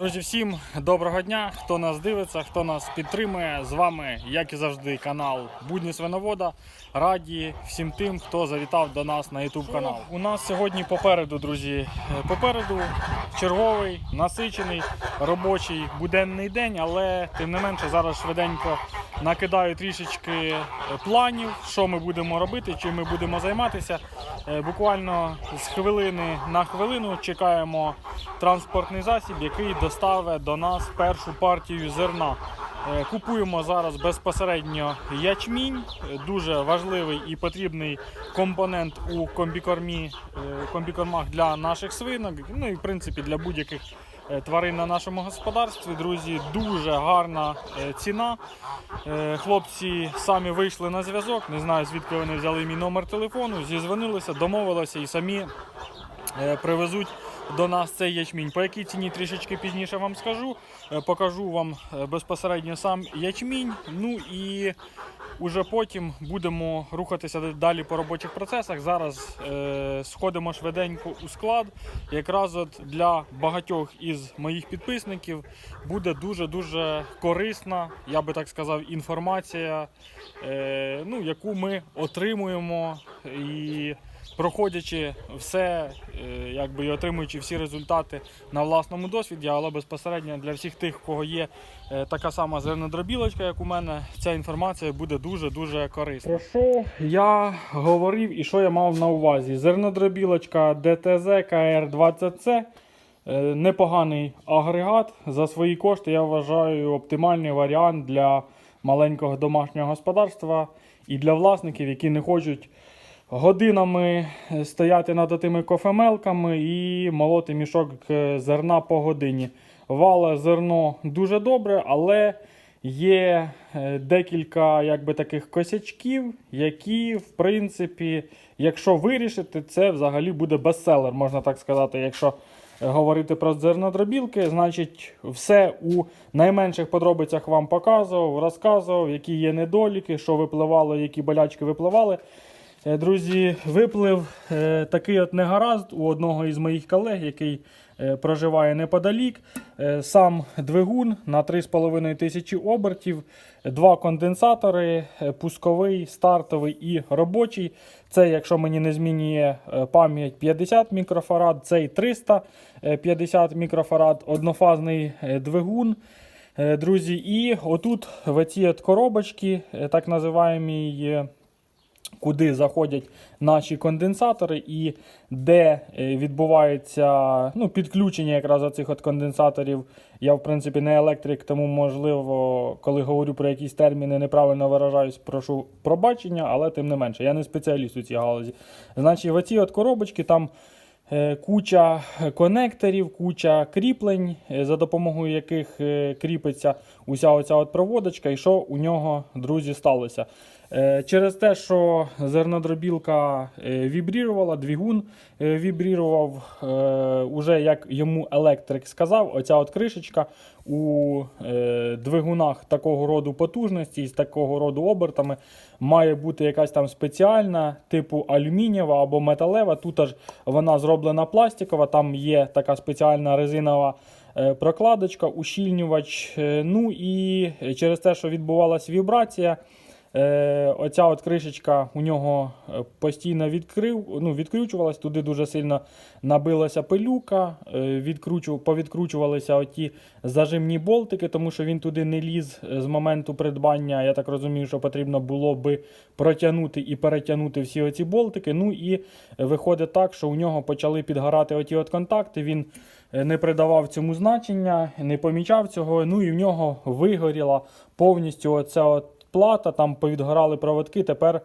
Друзі, всім доброго дня! Хто нас дивиться, хто нас підтримує. З вами, як і завжди, канал Будні Свиновода. Раді всім тим, хто завітав до нас на YouTube канал. У нас сьогодні попереду, друзі, е, попереду черговий, насичений робочий буденний день, але тим не менше зараз швиденько накидаю трішечки е, планів, що ми будемо робити, чим ми будемо займатися. Е, Буквально з хвилини на хвилину чекаємо транспортний засіб, який доставить до нас першу партію зерна. Е, Купуємо зараз безпосередньо ячмінь, е, дуже важливий і потрібний компонент у комбікормі, е, комбікормах для наших свинок, ну і в принципі для будь-яких тварин на нашому господарстві. Друзі, дуже гарна ціна. Хлопці самі вийшли на зв'язок. Не знаю звідки вони взяли мій номер телефону, зізвонилися, домовилися і самі привезуть до нас цей ячмінь. По якій ціні трішечки пізніше вам скажу. Е, Покажу вам е, безпосередньо сам ячмінь. Ну і уже потім будемо рухатися далі по робочих процесах. Зараз е, сходимо швиденько у склад. Якраз от для багатьох із моїх підписників буде дуже-дуже корисна, я би так сказав, інформація, е, ну, яку ми отримуємо і проходячи все, е, якби і отримуючи всі результати на власному досвіді, але безпосередньо для всіх тих, у кого є е, така сама зернодробілочка, як у мене, ця інформація буде дуже-дуже корисна. Про що я говорив і що я мав на увазі? Зернодробілочка DTZ KR20C. Е, Непоганий агрегат. За свої кошти я вважаю оптимальний варіант для маленького домашнього господарства і для власників, які не хочуть годинами е, стояти над тими кофемелками і молоти мішок е, зерна по годині. Вале зерно дуже добре, але є е, декілька якби, таких косячків, які, в принципі, якщо вирішити, це взагалі буде бестселер, можна так сказати. Якщо говорити про зернодробілки, значить, все у найменших подробицях вам показував, розказував, які є недоліки, що випливало, які болячки випливали. Е, Друзі, виплив е, такий от негаразд у одного із моїх колег, який е, проживає неподалік. Сам двигун на 3,5 тисячі обертів, два конденсатори, пусковий, стартовий і робочий. Це, якщо мені не змінює пам'ять 50 мікрофарад, цей 350 мікрофарад, однофазний двигун. Друзі, і отут в ці от коробочки, так називаємі е, куди заходять наші конденсатори, і де е, відбувається ну, підключення якраз цих от конденсаторів. Я, в принципі, не електрик, тому, можливо, коли говорю про якісь терміни, неправильно виражаюсь, прошу пробачення, але тим не менше, я не спеціаліст у цій галузі. Значить, в оці от коробочки там. Е, Куча конекторів, куча кріплень, е, за допомогою яких е, кріпиться уся оця от проводочка, і що у нього, друзі, сталося. Через те, що зернодробілка вібрірувала, двигун е, вібрірував, уже як йому електрик сказав, оця от кришечка у е, двигунах такого роду потужності з такого роду обертами має бути якась там спеціальна, типу алюмінієва або металева. Тут аж вона зроблена пластикова, там є така спеціальна резинова е, прокладочка, ущільнювач. Е, Ну і через те, що відбувалася вібрація. Е, оця от кришечка у нього е, постійно відкрив, ну, відкручувалась, туди дуже сильно набилася пилюка, е, відкручу, повідкручувалися оті зажимні болтики, тому що він туди не ліз е, з моменту придбання. Я так розумію, що потрібно було би протягнути і перетягнути всі оці болтики. Ну і виходить так, що у нього почали підгорати оті от контакти. Він е, не придавав цьому значення, не помічав цього. Ну і в нього вигоріла повністю оця от плата, там повідгорали проводки. Тепер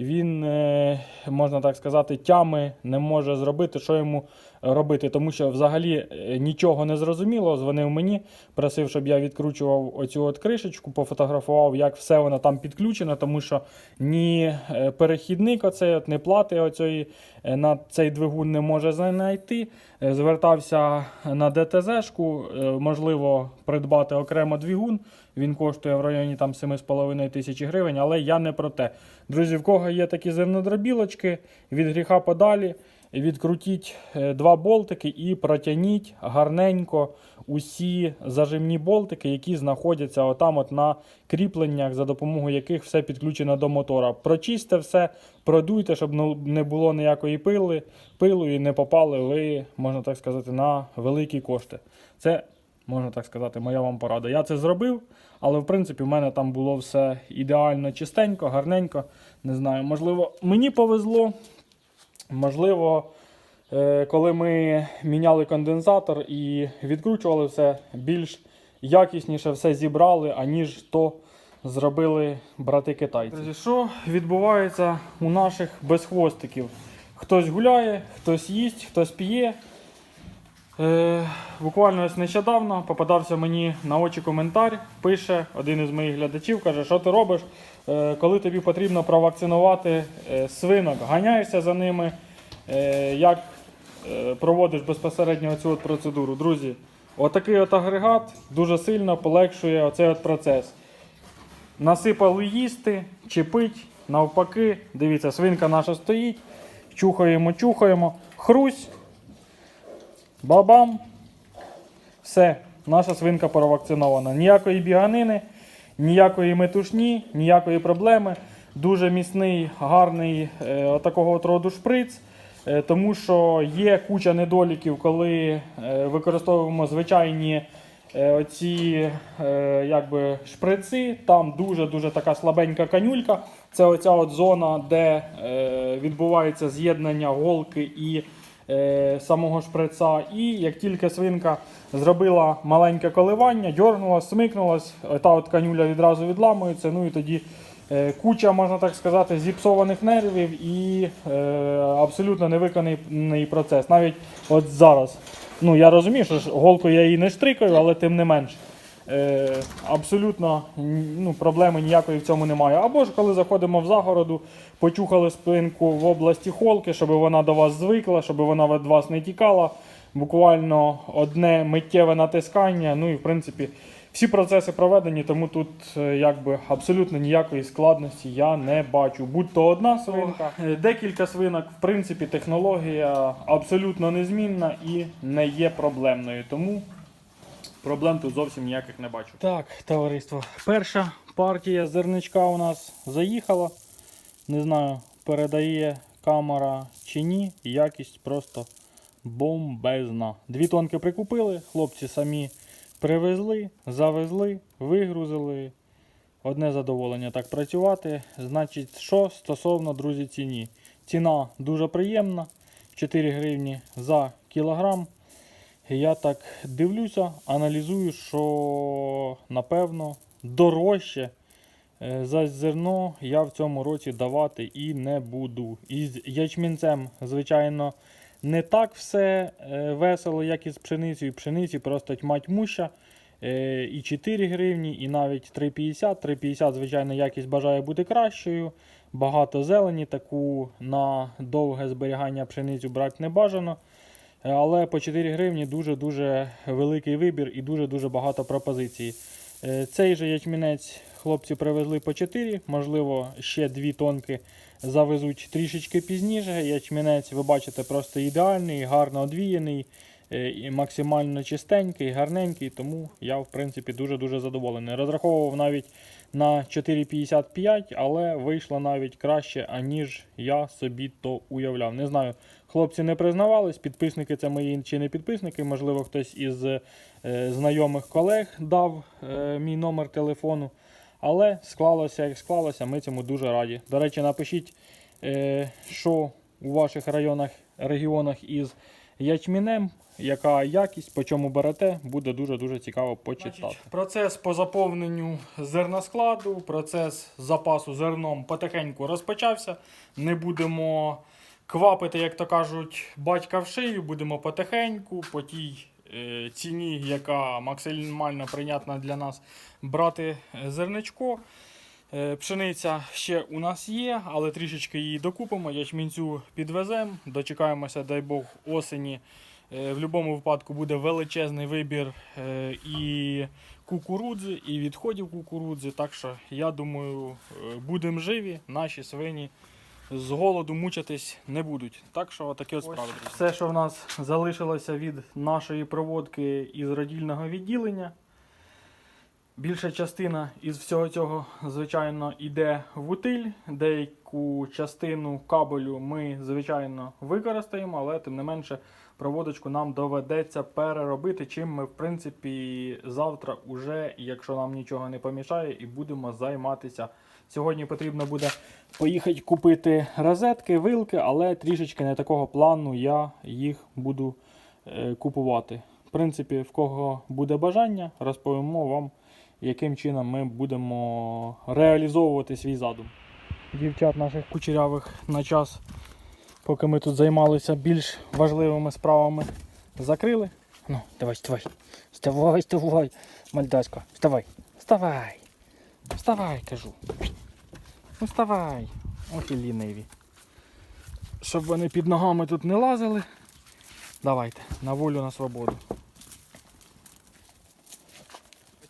він, е, можна так сказати, тями не може зробити, що йому робити, тому що взагалі е, нічого не зрозуміло. Дзвонив мені, просив, щоб я відкручував оцю от кришечку, пофотографував, як все воно там підключено, тому що ні е, перехідник оцей, от, ні плати оцеї е, на цей двигун не може знайти. Е, Звертався на ДТЗ-шку, можливо, придбати окремо двигун. Він коштує в районі там 7,5 тисячі гривень, але я не про те. Друзі, в кого є такі зернодробілочки, від гріха подалі. Відкрутіть е, два болтики і протягніть гарненько усі зажимні болтики, які знаходяться отам от на кріпленнях, за допомогою яких все підключено до мотора. Прочистьте все, продуйте, щоб ну, не було ніякої пили, пилу і не попали ви, можна так сказати, на великі кошти. Це, можна так сказати, моя вам порада. Я це зробив, але в принципі в мене там було все ідеально чистенько, гарненько. Не знаю, можливо, мені повезло. Можливо, е, коли ми міняли конденсатор і відкручували все, більш якісніше все зібрали, аніж то зробили брати китайці. Що відбувається у наших безхвостиків? Хтось гуляє, хтось їсть, хтось п'є. Е, буквально ось нещодавно попадався мені на очі коментар. Пише один із моїх глядачів, каже, що ти робиш, е, коли тобі потрібно провакцинувати е, свинок. Ганяєшся за ними, е, як е, проводиш безпосередньо цю от процедуру. Друзі, отакий от агрегат дуже сильно полегшує оцей от процес. Насипали їсти, чепить, навпаки. Дивіться, свинка наша стоїть. Чухаємо, чухаємо. Хрусь. Бабам. Все, наша свинка провакцинована. Ніякої біганини, ніякої метушні, ніякої проблеми. Дуже міцний, гарний е, отакого от роду шприц. Е, тому що є куча недоліків, коли е, використовуємо звичайні е, оці е, якби шприци. Там дуже-дуже така слабенька канюлька. Це оця от зона, де е, відбувається з'єднання голки і самого шприца. І як тільки свинка зробила маленьке коливання, дьорнулась, смикнулась, та от канюля відразу відламується. Ну і тоді е, куча, можна так сказати, зіпсованих нервів і е, абсолютно невиконаний процес. Навіть от зараз. Ну, я розумію, що голку я її не штрикаю, але тим не менш. Е, абсолютно ну, проблеми ніякої в цьому немає. Або ж коли заходимо в загороду, почухали спинку в області холки, щоб вона до вас звикла, щоб вона від вас не тікала. Буквально одне миттєве натискання. Ну і в принципі всі процеси проведені, тому тут е, якби абсолютно ніякої складності я не бачу. Будь то одна свинка, е, декілька свинок, в принципі, технологія абсолютно незмінна і не є проблемною. Тому Проблем тут зовсім ніяких не бачу. Так, товариство. Перша партія зерничка у нас заїхала. Не знаю, передає камера чи ні. Якість просто бомбезна. Дві тонки прикупили, хлопці самі привезли, завезли, вигрузили. Одне задоволення так працювати. Значить, що стосовно, друзі, ціні. Ціна дуже приємна. 4 гривні за кілограм. Я так дивлюся, аналізую, що напевно дорожче е, за зерно я в цьому році давати і не буду. Із ячмінцем, звичайно, не так все е, весело, як із пшеницею. Пшениці просто тьма тьмуща. Е, І 4 гривні, і навіть 3,50. 3,50, звичайно, якість бажає бути кращою. Багато зелені, таку на довге зберігання пшеницю брати не бажано. Але по 4 гривні дуже-дуже великий вибір і дуже-дуже багато пропозицій. Е, Цей же ячмінець хлопці привезли по 4, можливо, ще 2 тонки завезуть трішечки пізніше. Ячмінець, ви бачите, просто ідеальний, гарно одвіяний, е, і максимально чистенький, гарненький, тому я, в принципі, дуже-дуже задоволений. Розраховував навіть на 4,55, але вийшло навіть краще, аніж я собі то уявляв. Не знаю, хлопці не признавались, підписники це мої чи не підписники. Можливо, хтось із е, знайомих колег дав е, мій номер телефону. Але склалося, як склалося, ми цьому дуже раді. До речі, напишіть, е, що у ваших районах, регіонах із ячмінем, яка якість, по чому берете, буде дуже-дуже цікаво почитати. процес по заповненню зерноскладу, процес запасу зерном потихеньку розпочався. Не будемо квапити, як то кажуть, батька в шию, будемо потихеньку, по тій е, ціні, яка максимально прийнятна для нас, брати е, зерничко. Е, Пшениця ще у нас є, але трішечки її докупимо. Ячмінцю підвеземо, дочекаємося, дай Бог, осені. Е, В будь-якому випадку буде величезний вибір е, і кукурудзи, і відходів кукурудзи. Так що я думаю, будемо живі, наші свині з голоду мучитись не будуть. Так що такі от справи. Все, що в нас залишилося від нашої проводки із родільного відділення. Більша частина із всього цього, звичайно, йде в утиль. Деяку частину кабелю ми, звичайно, використаємо, але тим не менше проводочку нам доведеться переробити, чим ми, в принципі, завтра уже, якщо нам нічого не помішає, і будемо займатися. Сьогодні потрібно буде поїхати купити розетки, вилки, але трішечки не такого плану я їх буду е, купувати. В принципі, в кого буде бажання, розповімо вам, яким чином ми будемо реалізовувати свій задум. Дівчат наших кучерявих на час, поки ми тут займалися більш важливими справами, закрили. Ну, давай, вставай. Вставай, вставай, мальдачка. Вставай. Вставай. Вставай, кажу. Ну вставай. Ох і ліниві. Щоб вони під ногами тут не лазили. Давайте, на волю на свободу.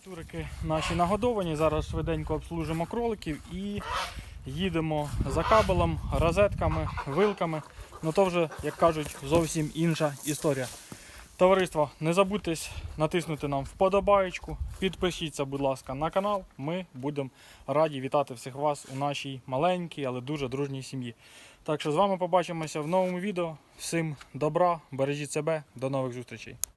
Цюрики наші нагодовані. Зараз швиденько обслужимо кроликів і їдемо за кабелем, розетками, вилками. Ну то вже, як кажуть, зовсім інша історія. Товариство, не забудьте натиснути нам вподобаєчку. Підпишіться, будь ласка, на канал. Ми будемо раді вітати всіх вас у нашій маленькій, але дуже дружній сім'ї. Так що з вами побачимося в новому відео. Всім добра, бережіть себе, до нових зустрічей.